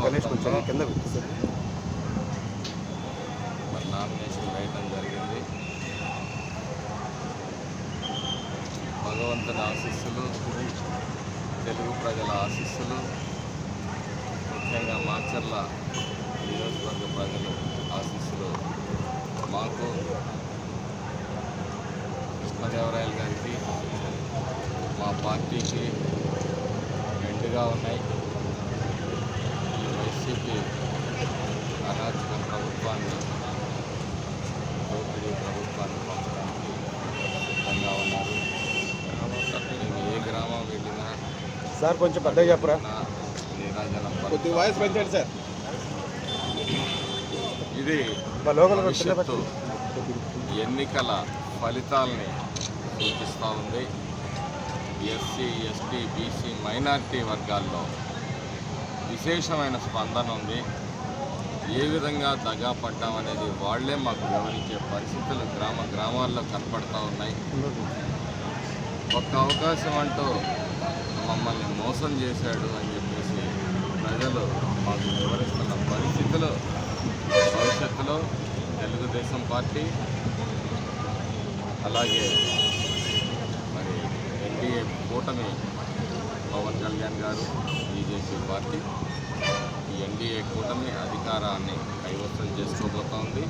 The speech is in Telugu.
గణేష్ కొంచెం కింద పెట్టేసారు మరి నామినేషన్ వేయటం జరిగింది. భగవంతుని ఆశీస్సులు తెలుగు ప్రజల ఆశీస్సులు ముఖ్యంగా మాచర్ల నియోజకవర్గ ప్రజలు ఆశీస్సులు మాకు. కృష్ణదేవరాయలు గారికి మా పార్టీకి మెండుగా ఉన్నాయి. సార్ కొంచెం పెద్దగా చెప్పరా? కొద్ది వాయిస్ పెంచండి సార్. ఇది భవిష్యత్తు. ఎన్నికల ఫలితాలని సూచిస్తూ ఉంది. ఎస్సీ ఎస్టీ బీసీ మైనారిటీ వర్గాల్లో విశేషమైన స్పందన ఉంది. ఏ విధంగా దగా పడ్డామనేది వాళ్ళే మాకు వివరించే పరిస్థితులు గ్రామ గ్రామాల్లో కనపడతా ఉన్నాయి. ఒక్క అవకాశం అంటూ మమ్మల్ని మోసం చేశాడు అని చెప్పేసి ప్రజలు మాకు వివరిస్తున్న పరిస్థితులు భవిష్యత్తులో తెలుగుదేశం పార్టీ అలాగే మరి ఎన్డీఏ కూటమి పవన్ కళ్యాణ్ గారు బీజేపీ పార్టీ ఈ ఎన్డీఏ కూటమి అధికారాన్ని కైవసం చేసుకోబోతోంది.